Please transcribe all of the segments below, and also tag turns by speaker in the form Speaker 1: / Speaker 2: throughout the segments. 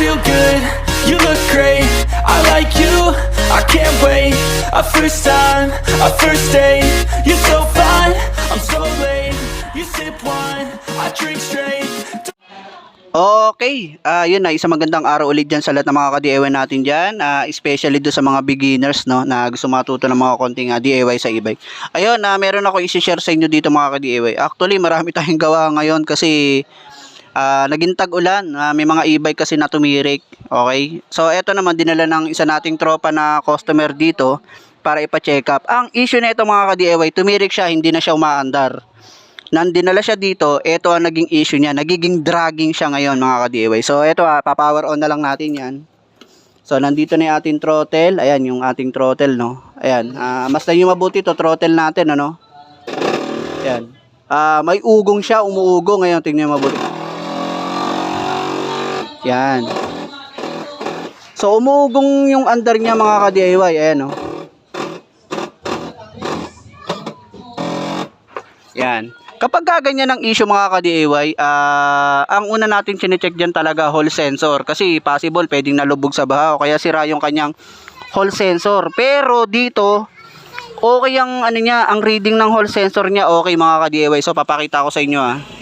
Speaker 1: feel good, you look great. I like you, I can't wait. A first time, a first date. You're so fine, I'm so late. You sip wine, I drink straight.
Speaker 2: Okay, ah yun na, isang magandang araw ulit dyan sa lahat ng mga ka-DIY natin dyan, ah, especially do sa mga beginners no, na gusto matuto ng mga konting ah, DIY sa e-bike. Ayun, na meron ako i-share sa inyo dito mga ka-DIY. Actually, marami tayong gawa ngayon kasi ah, naging tag-ulan, ah, may mga e-bike kasi na tumirik. Okay, so eto naman dinala ng isa nating tropa na customer dito para ipa-check up. Ang issue na ito mga ka-DIY, tumirik siya, hindi na siya umaandar nang dinala siya dito, ito ang naging issue niya. Nagiging dragging siya ngayon mga ka-DIY. So ito ah, papower on na lang natin yan. So nandito na yung ating throttle. Ayan yung ating throttle no. Ayan. Ah, mas na yung mabuti to throttle natin ano. Ayan. Ah, may ugong siya, umuugo ngayon. Tingnan mo mabuti. Yan. So umuugong yung under niya mga ka-DIY. Ayan no. Yan. Kapag ka ganyan ang issue mga ka-DIY, ah, ang una natin chinecheck dyan talaga hall sensor. Kasi possible pwedeng nalubog sa baha o kaya sira yung kanyang hall sensor. Pero dito, okay ang ano niya, ang reading ng hall sensor niya okay mga ka-DIY. So papakita ko sa inyo ah.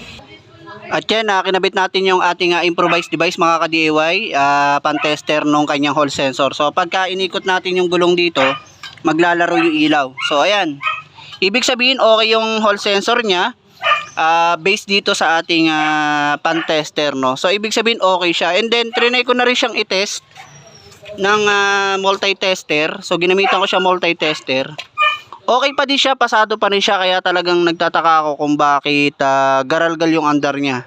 Speaker 2: At yan, ah, kinabit natin yung ating ah, improvised device mga ka-DIY, ah, pan-tester nung kanyang hall sensor. So pagka inikot natin yung gulong dito, maglalaro yung ilaw. So ayan, ibig sabihin okay yung hall sensor niya, ah, based dito sa ating ah, pan-tester. No? So ibig sabihin okay siya. And then trinay ko na rin siyang i-test ng ah, multi-tester. So ginamitan ko siya multi-tester. Okay pa din siya, pasado pa rin siya kaya talagang nagtataka ako kung bakit ah, garalgal yung under niya.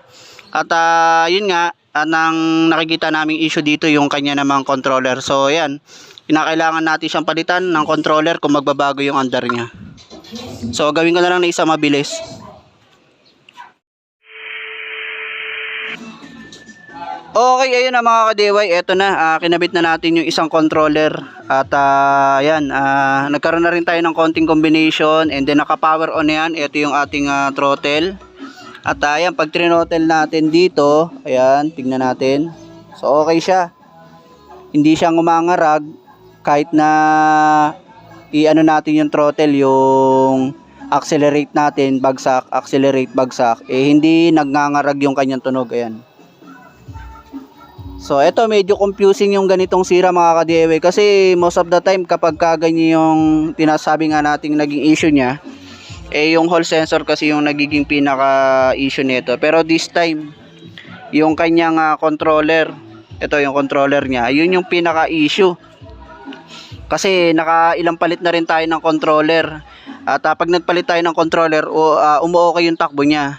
Speaker 2: At ah, yun nga, anang nakikita naming issue dito yung kanya namang controller. So ayan, kinakailangan natin siyang palitan ng controller kung magbabago yung under niya. So gawin ko na lang na isa mabilis. Okay, ayun na mga ka-DIY, eto na, ah, kinabit na natin yung isang controller. At ah, ayan, ah, nagkaroon na rin tayo ng konting combination and then naka-power on na yan, ito yung ating ah, throttle. At ah, ayan, pag trinottle natin dito, ayan, tingnan natin, so okay siya, hindi siya umangarag kahit na i-ano natin yung throttle, yung accelerate natin, bagsak, accelerate, bagsak, eh hindi nagngangarag yung kanyang tunog, ayan. So, eto medyo confusing yung ganitong sira mga ka-DIY kasi most of the time kapag ka ganyan yung tinasabi nga nating naging issue niya, eh yung hall sensor kasi yung nagiging pinaka issue nito. Pero this time, yung kanyang ah, controller, ito yung controller niya, yun yung pinaka issue. Kasi naka ilang palit na rin tayo ng controller. At ah, pag nagpalit tayo ng controller, uh, umuokay yung takbo niya.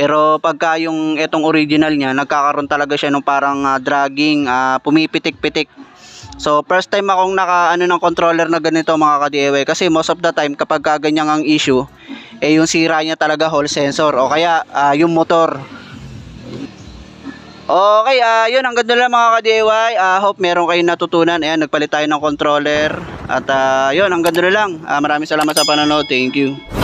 Speaker 2: Pero pagka yung etong original niya, nagkakaroon talaga siya ng parang ah, dragging, ah, pumipitik-pitik. So first time akong naka ano ng controller na ganito mga ka-DIY kasi most of the time kapag ka ganyan ang issue, eh yung sira niya talaga hall sensor o kaya ah, yung motor. Okay, ah yun ang ganda lang mga ka-DIY. Ah, hope meron kayong natutunan. Ayan, nagpalit tayo ng controller. At ah, yun, ang ganda lang. Ah, maraming salamat sa panonood. Thank you.